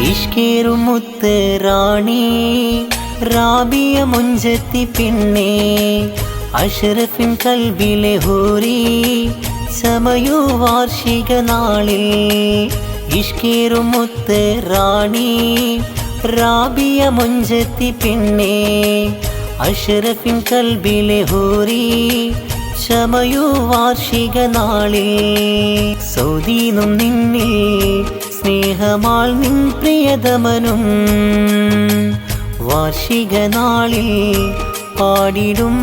ഇഷ്കേറുമുത്ത് റാണി റാബിയ മുഞ്ചത്തി പിന്നെ അഷറഫിൻ കൽബിലെ ഹോറി സമയോ വാർഷിക നാളിൽ ഇഷ്കേറുമുത്ത് റാണി റാബിയ മുഞ്ചത്തി പിന്നെ അഷറഫിൻ കൽബിലെ ഹോറി ക്ഷമയു വാർഷിക നാളിൽ സൗദീനും നിന്നിൽ സ്നേഹമാൾ നിൻ പ്രിയതമനും വാർഷിക നാളിൽ പാടിടും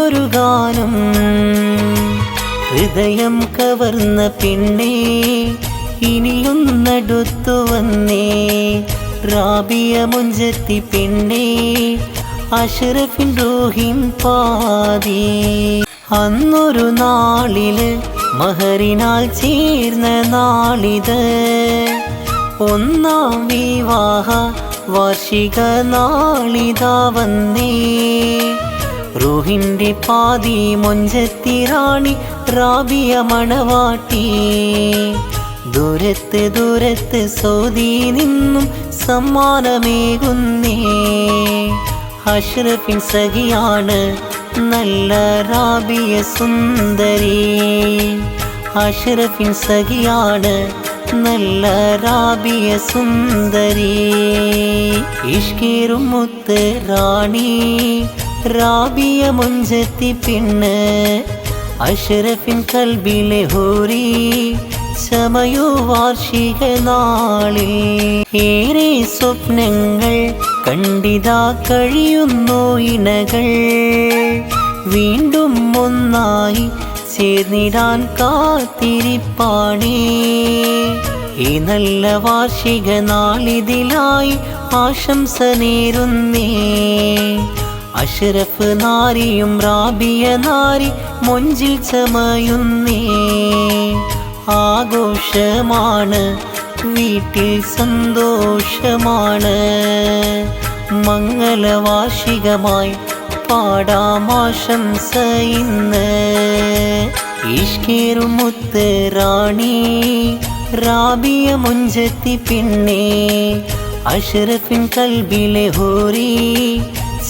ഒരു ഗാനം. ഹൃദയം കവർന്ന പെണ്ണേ ഇനിയൊന്നടുത്തു വന്നേ. റാബിയ മുഞ്ചത്തി പെണ്ണേ അഷറഫിൻ റോഹിൻ പാതി അന്നൊരു നാളിൽ മഹറിനാൽ ചേർന്ന നാളിത്. ഒന്നാം വിവാഹ വാർഷിക നാളിതാ വന്നേ റൂഹിന്റെ പാതി മൊഞ്ചത്തി റാണി റാബിയ മണവാട്ടി. ദൂരത്ത് ദൂരത്ത് സൗദി നിന്നും സമ്മാനമേകുന്നേ. അഷ്റഫിൻ സഖിയാണ് നല്ല റാബിയ സുന്ദരി. അഷ്റഫിൻ സഖിയാണ് നല്ല റാബിയ സുന്ദരി ഇഷ്കീറും മുത്ത് റാണി റാബിയ മുഞ്ചത്തി പിന്നെ അഷ്റഫിൻ കൽബിലെ ഹൂരി സമയോ വാർഷിക നാളിൽ. ഏറെ സ്വപ്നങ്ങൾ കണ്ടിതാ കഴിയുന്നു ഇനകൾ വീണ്ടും ഒന്നായി ചേർന്നിടാൻ കാത്തിരിപ്പാണേ. ഈ നല്ല വാർഷിക നാളിതിലായി ആശംസ നേരുന്നേ. അഷറഫ് നാരിയും റാബിയ നാരി മൊഞ്ചിൽ ചമയുന്നേ. ആഘോഷമാണ് വീട്ടിൽ സന്തോഷമാണ്. മംഗളവാർഷികമായി പാടാമാശംസ ഇന്ന്. ഇഷ്കേറുമുത്ത് റാണി റാബിയ മുഞ്ചത്തി പിന്നെ അഷറഫിൻ കൽബിലെ ഹോറി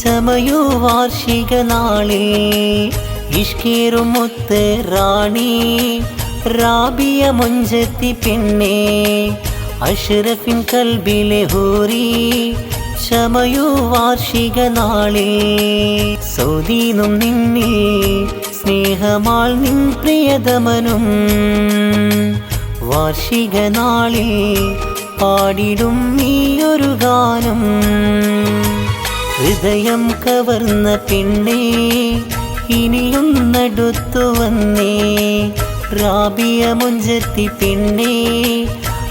സമയോ വാർഷിക നാളിൽ ഇഷ്കേറുമുത്ത് റാണി. റാബിയ മുഞ്ചത്തി പിന്നെ അഷറഫിൻ കൽബിലെ ഹോറി ക്ഷമയോ വാർഷിക നാളിൽ. സൗദീനും നിന്നിൽ സ്നേഹമാൾ നിൻ പ്രിയതമനും. വാർഷിക നാളിൽ പാടിടും നീയൊരു ഗാനം. ഹൃദയം കവർന്ന പെണ്ണേ നടുത്തു വന്നേ. റാബിയ മുഞ്ചത്തി പെണ്ണേ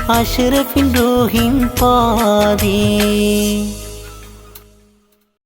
അഷറഫിൻ റോഹിൻ പാതി